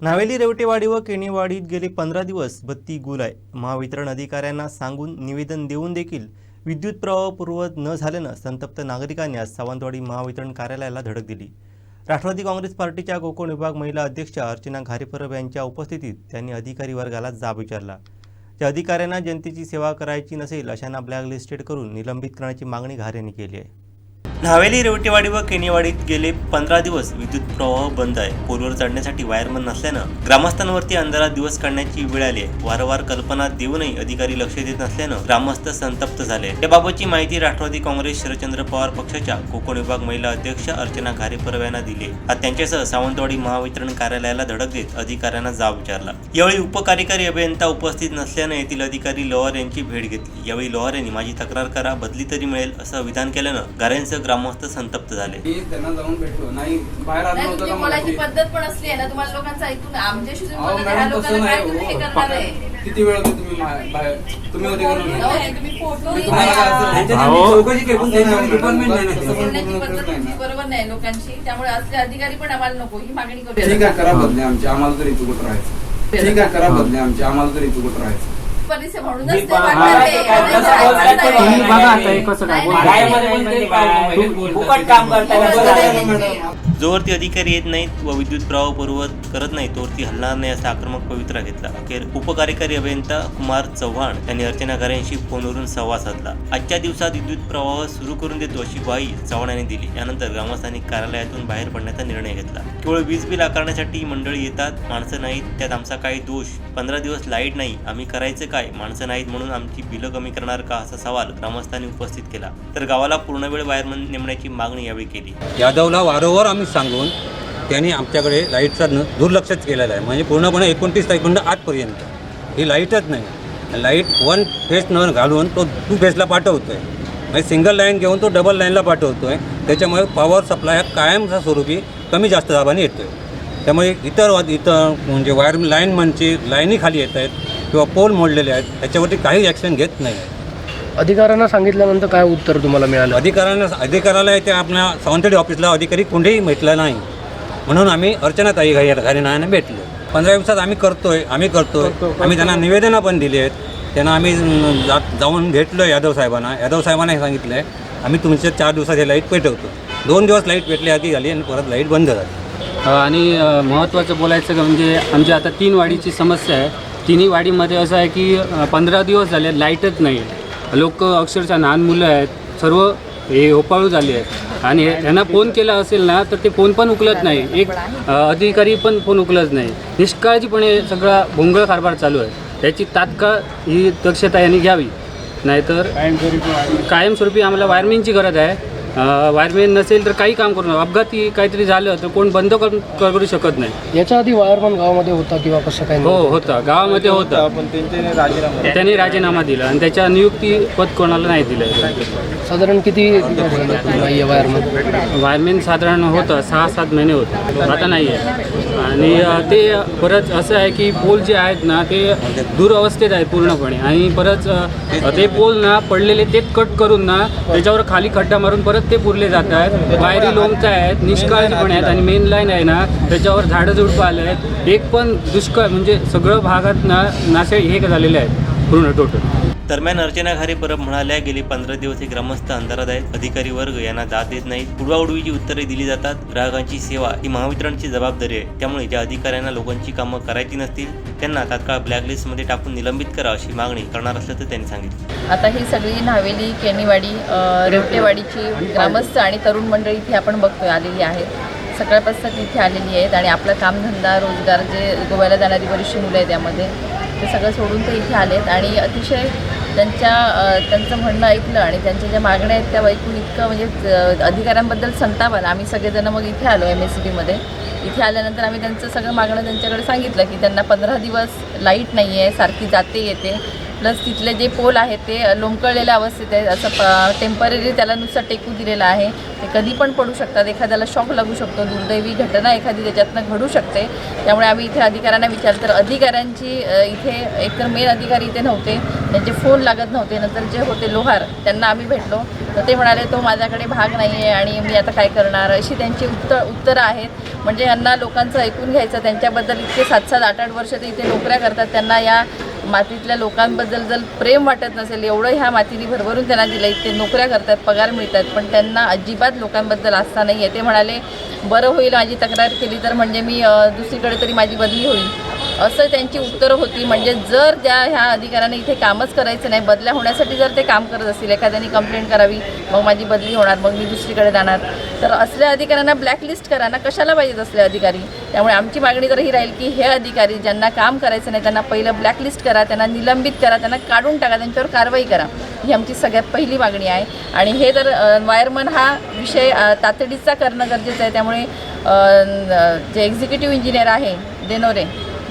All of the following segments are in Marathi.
नावेली रेवटेवाडी व केणीवाडीत गेले पंधरा दिवस बत्ती गुल आहे. महावितरण अधिकाऱ्यांना सांगून निवेदन देऊन देखील विद्युत प्रवाह पूर्वत न झाल्यानं संतप्त नागरिकांनी आज सावंतवाडी महावितरण कार्यालयाला धडक दिली. राष्ट्रवादी काँग्रेस पार्टीच्या कोकण विभाग महिला अध्यक्ष अर्चना घारेपरब यांच्या उपस्थितीत त्यांनी अधिकारी वर्गाला जाब विचारला. त्या अधिकाऱ्यांना जनतेची सेवा करायची नसेल अशांना ब्लॅकलिस्टेड करून निलंबित करण्याची मागणी घारे यांनी केली आहे. नावेली रेवटेवाडी व केनीवाडीत गेले पंधरा दिवस विद्युत प्रवाह बंद आहे. पोलवर चढण्यासाठी वायरमन नसल्यानं ग्रामस्थांवरती अंधारात दिवस काढण्याची वेळ आली आहे. वारंवार कल्पना देऊनही अधिकारी लक्ष देत नसल्यानं ग्रामस्थ संतप्त झाले याबाबतची माहिती राष्ट्रवादी काँग्रेस शरदचंद्र पवार पक्षाच्या कोकण विभाग महिला अध्यक्ष अर्चना घारेपरव यांना दिली आज त्यांच्यासह सावंतवाडी महावितरण कार्यालयाला धडक देत अधिकाऱ्यांना जाब विचारला. यावेळी उपकार्यकारी अभियंता उपस्थित नसल्यानं येथील अधिकारी लोहार यांची भेट घेतली. यावेळी लोहार यांनी माझी तक्रार करा बदली तरी मिळेल असं विधान केल्यानं गाऱ्यांसह ग्रामस्थ संतप्त झाले मी त्यांना जाऊन भेटलो नाही बाहेर आलो नाही नव्हतं तुमची का बोलायची मगाशी? पद्धत पण असली आहे ना तुम्हाला लोकांचं ऐकून आमच्याशी तुम्ही अहो बोलता, ह्या मॅडम तसं लोकांना काय नाही तुम्ही हे. करणार आहे किती वेळ होते तुम्ही मा- बाहेर तुम्ही होते का जाऊ नव्हते? दे, तुम्ही फोटो मी तुम्हाला काय करा. असं- त्यांच्यासाठी चौकशी केली पण त्यांच्यावर डिपार्टमेंट नाही ना तसं ते. पण बोलण्याची बोलणं पद्धत करत नाही तुमची ना. बरोबर नाही लोकांची त्यामुळे असले अधिकारी पण आम्हाला नको ही मागणी ठीक करूया आहे करा बदले आमची आम्हाला तरी इथं कुठं राहायचं ठीक आहे करा बदले आमची आम्हाला तरी इथं कुठं राहायचं म्हणूनच ते ते. आणि जायचं नाही. बघा आता नाही. नाही. बोलते? बोलताय. फुकट काम करताय? जोवरती अधिकारी येत नाहीत व विद्युत प्रवाह पूर्ववत करत नाही तोवरती हलणार नाही असा आक्रमक पवित्रा घेतला. अखेर उपकार्यकारी अभियंता कुमार चव्हाण यांनी अर्चना घरे यांशी फोनवरून संवाद साधला. आजच्या दिवसात विद्युत प्रवाह सुरू करून देतो अशी ग्वाही चव्हाण यांनी दिली. यानंतर ग्रामस्थांनी कार्यालयातून बाहेर पडण्याचा निर्णय घेतला. केवळ वीज बिल आकारण्यासाठी मंडळी येतात माणसं नाहीत त्यात आमचा काही दोष. पंधरा दिवस लाइट नाही आम्ही करायचं काय? माणसं नाहीत म्हणून आमची बिलं कमी करणार का? असा सवाल ग्रामस्थांनी उपस्थित केला. तर गावाला पूर्णवेळ बाहेर नेमण्याची मागणी यावेळी केली. यादवला वारंवार आम्ही सांगून त्यांनी आमच्याकडे लाईटचा न दुर्लक्षच केलेलं आहे. म्हणजे पूर्णपणे एकोणतीस तारखेपर्यंत आठपर्यंत ही लाईटच नाही. लाइट वन फेस न घालून तो टू फेसला पाठवतो आहे म्हणजे सिंगल लाईन घेऊन तो डबल लाईनला पाठवतो आहे त्याच्यामुळे पॉवर सप्लाय हा कायमचा स्वरूपी कमी जास्त दाबाने येतो आहे त्यामुळे इतर इतर म्हणजे वायर लाईनमनची लाईनी खाली येत आहेत किंवा पोल मोडलेले आहेत. त्याच्यावरती काही ॲक्शन घेत नाही. अधिकाऱ्यांना सांगितल्यानंतर काय उत्तर तुम्हाला मिळालं? अधिकाऱ्यांना अधिकाऱ्याला त्या आपल्या सावंतवाडी ऑफिसला अधिकारी कोणतेही भेटला नाही. म्हणून आम्ही अर्चनाताई घाई घारीनाने भेटलो. पंधरा दिवसात आम्ही करतोय आम्ही करतोय. आम्ही त्यांना निवेदनं पण दिली आहेत. त्यांना आम्ही अं, जा- जाऊन भेटलो यादव साहेबांना. यादव साहेबांना हे सांगितलं आहे आम्ही तुमच्या चार दिवसात हे लाइट पेटवतो. दोन दिवस लाइट पेटली आधी झाली आणि परत लाइट बंद झाली. आणि महत्त्वाचं बोलायचं का म्हणजे आमच्या आता तीन वाडीची समस्या आहे. तिन्ही वाडीमध्ये असं आहे की पंधरा दिवस झाले लाईटच नाही आहे लोक अक्षरशः लहान मुलं आहेत. सर्व हे ओपाळू झाले आहेत. आणि यांना फोन केला असेल ना तर ते फोन पण उकलत नाही. एक अधिकारी पण फोन उकलत नाही. निष्काळजीपणे सगळा भोंगळ कारभार चालू आहे. त्याची तात्काळ ही दक्षता यांनी घ्यावी. नाहीतर कायमस्वरूपी आम्हाला वायरमेनची गरज आहे. वायरमेन नसेल तर काही काम करू नका. अपघाती काहीतरी झालं तर कोण बंद करू करू शकत नाही. याच्या आधी वायरमन गावामध्ये होता किंवा कसं काय? हो होता. गावामध्ये होता. त्याने राजीनामा दिला आणि त्याच्या नियुक्ती पद कोणाला नाही दिलं. साधारण किती वायरमन. वायरमेन साधारण होतं सहा सात महिने होतं. आता नाही आहे. आणि ते परत असं आहे की पोल जे आहेत ना ते दुरावस्थेत आहेत पूर्णपणे. आणि परत ते पोल ना पडलेले तेच कट करून ना त्याच्यावर खाली खड्डा मारून परत ते पुरले जात आहेत. वायरी लोंगचा आहेत निष्काळजीपणे आहेत आणि मेन लाईन आहे ना त्याच्यावर झाडं झुडपं आले आहेत. एक पण दुष्काळ म्हणजे सगळं भागात ना नाशे हे झालेले आहेत. पूर्ण टोटल दरम्यान अर्चना घारे परब म्हणाल्या गेले पंधरा दिवस हे ग्रामस्थ अंधारात आहेत अधिकारी वर्ग यांना दाद देत नाहीत. उडवाउडवीची उत्तरे दिली जातात. ग्राहकांची सेवा ही महावितरणची जबाबदारी आहे. त्यामुळे ज्या अधिकाऱ्यांना लोकांची कामं करायची नसतील त्यांना तात्काळ ब्लॅकलिस्टमध्ये टाकून निलंबित करा अशी मागणी करणार असल्याचं त्यांनी सांगितलं. आता ही सगळी न्हावेली केनीवाडी रेवटेवाडीची ग्रामस्थ आणि तरुण मंडळी इथे आपण बघतोय आलेली आहेत. सकाळपासून इथे आलेली आहेत आणि आपला कामधंदा रोजगार जे गोव्याला जाणारी बरीचशी मुलं आहेत त्यामध्ये ते सगळं सोडून ते इथे आलेत आणि अतिशय त्यांच्या त्यांचं म्हणणं ऐकलं आणि त्यांच्या ज्या मागण्या आहेत त्या ऐकून इतकं म्हणजे अधिकाऱ्यांबद्दल संताप आला आम्ही सगळेजण मग इथे आलो एम एस सी बीमध्ये इथे आल्यानंतर आम्ही त्यांचं सगळं मागणं त्यांच्याकडे सांगितलं की त्यांना पंधरा दिवस लाइट नाही आहे सारखी जाते येते. प्लस तिथले जे पोल आहेत ते लोंबकळलेल्या अवस्थेत आहे असं प टेंपररी त्याला नुसतं टेकू दिलेलं आहे. ते कधी पण पडू शकतात. एखाद्याला शॉक लागू शकतो. दुर्दैवी घटना एखादी त्याच्यातनं घडू शकते. त्यामुळे आम्ही इथे अधिकाऱ्यांना विचारलं. तर अधिकाऱ्यांची इथे एकतर मेन अधिकारी इथे नव्हते. त्यांचे फोन लागत नव्हते. नंतर जे होते लोहार त्यांना आम्ही भेटलो. तर ते म्हणाले तो माझ्याकडे भाग नाही आहे आणि मी आता काय करणार? अशी त्यांची उत्तर उत्तरं आहेत. म्हणजे यांना लोकांचं ऐकून घ्यायचं. त्यांच्याबद्दल इतके सात सात आठ आठ वर्ष ते इथे नोकऱ्या करतात. त्यांना या मातीतल्या लोकांबद्दल जर प्रेम वाटत नसेल एवढं ह्या मातीने भरभरून त्यांना दिलं ते नोकऱ्या करतात पगार मिळतात पण त्यांना अजिबात लोकांबद्दल आस्था नाही आहे ते म्हणाले बरं होईल माझी तक्रार केली तर म्हणजे मी दुसरीकडे तरी माझी बदली होईल. असं त्यांची उत्तरं होती. म्हणजे जर त्या ह्या अधिकाऱ्यांना इथे कामच करायचं नाही बदल्या होण्यासाठी जर ते काम करत असतील एखाद्याने कंप्लेंट करावी मग माझी बदली होणार मग मी दुसरीकडे जाणार. तर असल्या अधिकाऱ्यांना ब्लॅकलिस्ट करा ना कशाला पाहिजेत असले अधिकारी? त्यामुळे आमची मागणी तर ही राहील की हे अधिकारी ज्यांना काम करायचं नाही त्यांना पहिलं ब्लॅकलिस्ट करा त्यांना निलंबित करा त्यांना काढून टाका त्यांच्यावर कारवाई करा. ही आमची सगळ्यात पहिली मागणी आहे. आणि हे तर वायरमन हा विषय तातडीचा करणं गरजेचं आहे. त्यामुळे जे एक्झिक्युटिव्ह इंजिनियर आहे देनोरे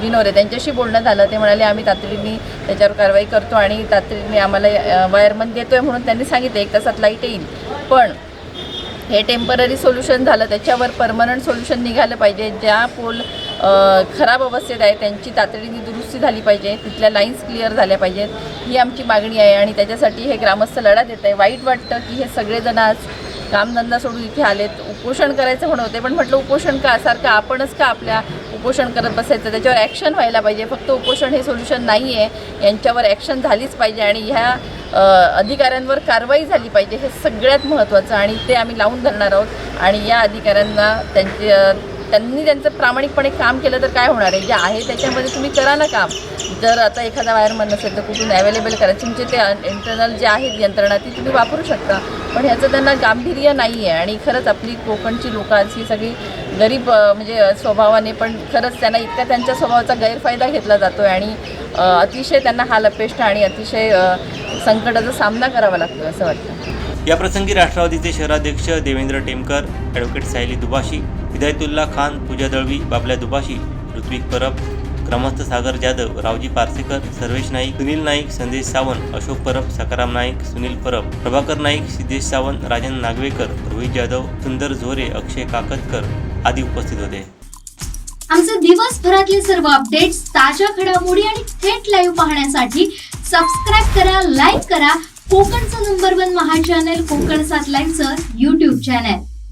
दिनोरे त्यांच्याशी बोलणं झालं ते म्हणाले आम्ही तातडीने त्याच्यावर कारवाई करतो आणि तातडीने आम्हाला वायरमन देतोय म्हणून त्यांनी सांगितलं एक तासात लाइट येईल. पण हे टेंपररी सोल्युशन झालं त्याच्यावर परमनंट सोल्युशन निघालं पाहिजे. ज्या पोल खराब अवस्थेत आहे त्यांची तातडीने दुरुस्ती झाली पाहिजे तिथल्या लाईन्स क्लिअर झाल्या पाहिजेत. ही आमची मागणी आहे आणि त्याच्यासाठी हे ग्रामस्थ लढा देत आहे. वाईट वाटतं की हे सगळेजण आज कामधंदा सोडून इथे आलेत. उपोषण करायचं म्हणत होते पण म्हटलं उपोषण का? सारखं आपणच का आपल्या उपोषण करत बसायचं त्याच्यावर ॲक्शन व्हायला पाहिजे. फक्त उपोषण हे सोल्युशन नाही आहे यांच्यावर ॲक्शन झालीच पाहिजे आणि ह्या अधिकाऱ्यांवर कारवाई झाली पाहिजे हे सगळ्यात महत्त्वाचं आणि ते आम्ही लावून धरणार आहोत. आणि या अधिकाऱ्यांना त्यांचे त्यांनी त्यांचं प्रामाणिकपणे काम केलं तर काय होणार आहे? जे आहे त्याच्यामध्ये तुम्ही करा ना काम. जर आता एखादा वायरमन नसेल तर कुठून अवेलेबल करायचं तुमचे ते इंटरनल जे आहेत यंत्रणा ती तुम्ही वापरू शकता. पण ह्याचं त्यांना गांभीर्य नाही आहे आणि खरंच आपली कोकणची लोकं आज ही सगळी गरीब म्हणजे स्वभावाने पण खरंच त्यांना इतका त्यांच्या स्वभावाचा गैरफायदा घेतला जातो आहे आणि अतिशय त्यांना हाल अपेष्ट आणि अतिशय संकटाचा सामना करावा लागतो असं वाटतं. या प्रसंगी राष्ट्रवादीचे शहराध्यक्ष देवेंद्र टेमकर ॲडव्होकेट सायली दुबाशी हिदायतुल्ला खान पूजा दळवी बाबल्या दुबाशी ऋत्विक परब क्रमस्थ सागर जाधव रावजी पारसेकर सर्वेश नाईक सुनील नाईक संदेश सावंत अशोक परब सकाराम नाईक सुनील परब प्रभाकर नाईक सिद्धेश सावंत राजन नागवेकर रोहित जाधव सुंदर झोरे अक्षय काकतकर आदी उपस्थित होते. आमचे दिवसभरातले सर्व अपडेट्स ताज्या घडामोडी आणि थेट लाईव्ह पाहण्यासाठी सबस्क्राईब करा लाईक करा. कोकणचं number one Maha channel Kokan सात लाईव्हचं युट्यूब चॅनल